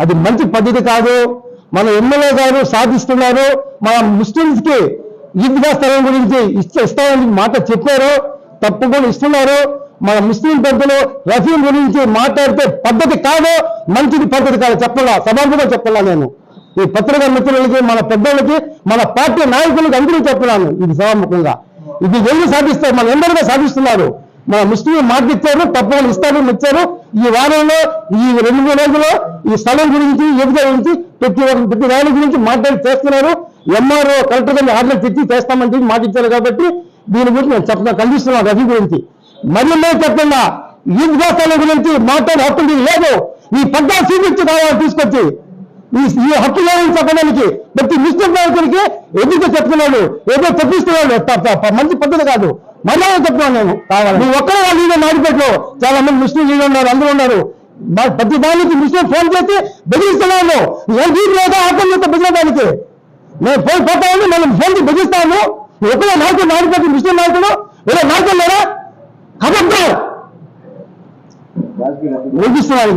అది మంచి పద్ధతి కాదు. మన ఎమ్మెల్యే గారు సాధిస్తున్నారు. మన ముస్లింస్కి ఈద్గా స్థలం గురించి ఇస్తామని మాట చెప్పారు. తప్పకుండా ఇస్తున్నారు. మన ముస్లిం పెద్దలు రఫీం గురించి మాట్లాడితే పద్ధతి కాదు. మంచిది పద్ధతి కాదు. చెప్పాలా? సభాముగా చెప్పాలా నేను? ఈ పత్రికా మిత్రులకి మన పెద్దలకి మన పార్టీ నాయకులకి అందరూ చెప్తున్నాను. ఇది సభాముఖంగా. ఇది ఎందుకు సాధిస్తారు మన ఎందరిగా సాధిస్తున్నారు. మన ముస్లిం మాట ఇచ్చారు తప్పకుండా ఇస్తారు ఇచ్చారు. ఈ వారంలో ఈ రెండు మూడు రోజుల్లో ఈ స్థలం గురించి యువత గురించి ప్రతి ప్రతి దాని గురించి మాట్లాడి చేస్తున్నారు. ఎంఆర్ఓ కలెక్టర్ గారిని ఆర్డర్ తెచ్చి చేస్తామని చెప్పి మాట ఇచ్చారు కాబట్టి దీని గురించి నేను చెప్తున్నా ఖండిస్తున్నాను రవి గురించి. మరి నేను చెప్తున్నా ఈద్గా స్థలం గురించి మాట్లాడే హక్కు లేదు. ఈ పట్టా చూపించి కావాలి తీసుకొచ్చి. ఈ ఈ హక్కు లేదని చెప్పడానికి ప్రతి ముస్లిం నాయకుడికి ఎదురు చెప్తున్నాడు? ఏదో తెప్పిస్తున్నాడు మంచి పద్ధతి కాదు. మళ్ళీ చెప్తున్నాను నేను. కావాలి నువ్వు ఒక్కరే వాళ్ళు నాడిపెట్లో చాలా మంది ముస్లిం లీడర్ ఉన్నారు అందరూ ఉన్నారు. ప్రతి దానికి ముస్లిం ఫోన్ చేసి బెదిరిస్తున్నాను. ఏం లేదా చేస్తే బెదిరడానికి నేను ఫోన్ పోతాను మనం ఫోన్ చేసి బెదిరిస్తాను ఒక్కరే నాయకుడు నాడిపెట్టి ముస్లిం నాయకుడు ఏదో నాయకులు. లేరా ముగిస్తున్నాను